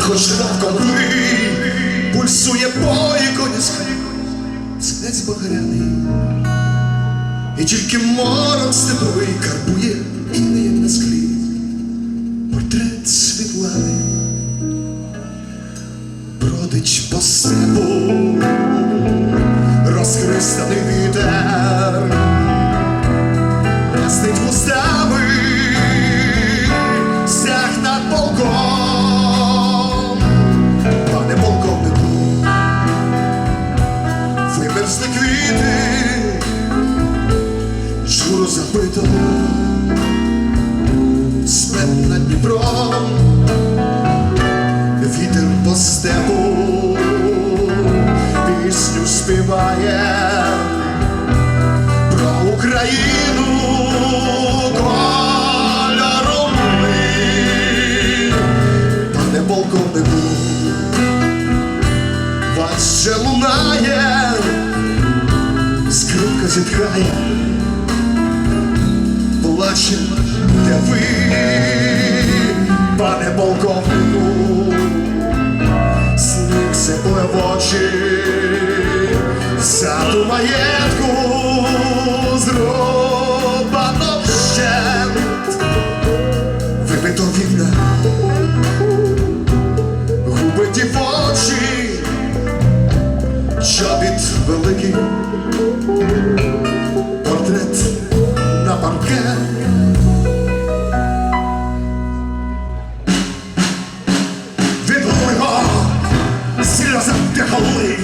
хоч навкруги, пульсує по іконі скнець багряний, і тільки морок степовий карбує і не як на склі. Портрет Світлани бродить по степу, розхристаний вітер, журу запитано, степ над Дніпром, вітер по степу, пісню співає про Україну. Кольором. Пане полковнику, вас ще лунає, скрипка зітхає, плаче, де ви, пане полковнику, сніг сипле в очі, саду маєтку зрубано вщент, вибито вікна, губи дівочі, чобіт великий, Holy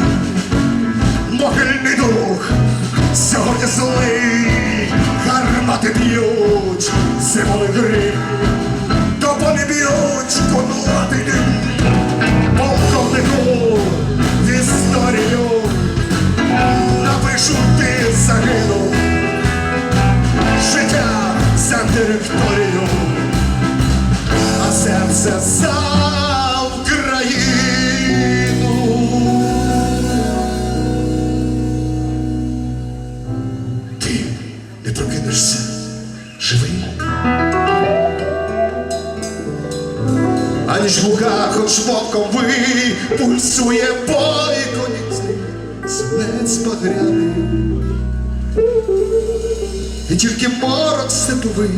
не прокинешся живий. Аніж гука, хоч вовком вий, пульсує по іконі Свинець багряний. І тільки морок степовий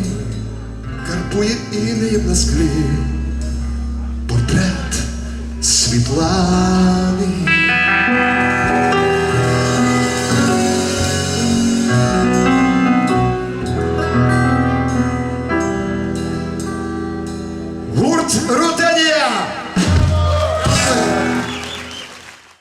карпує інеєм на склі портрет Світлани. Рутенія.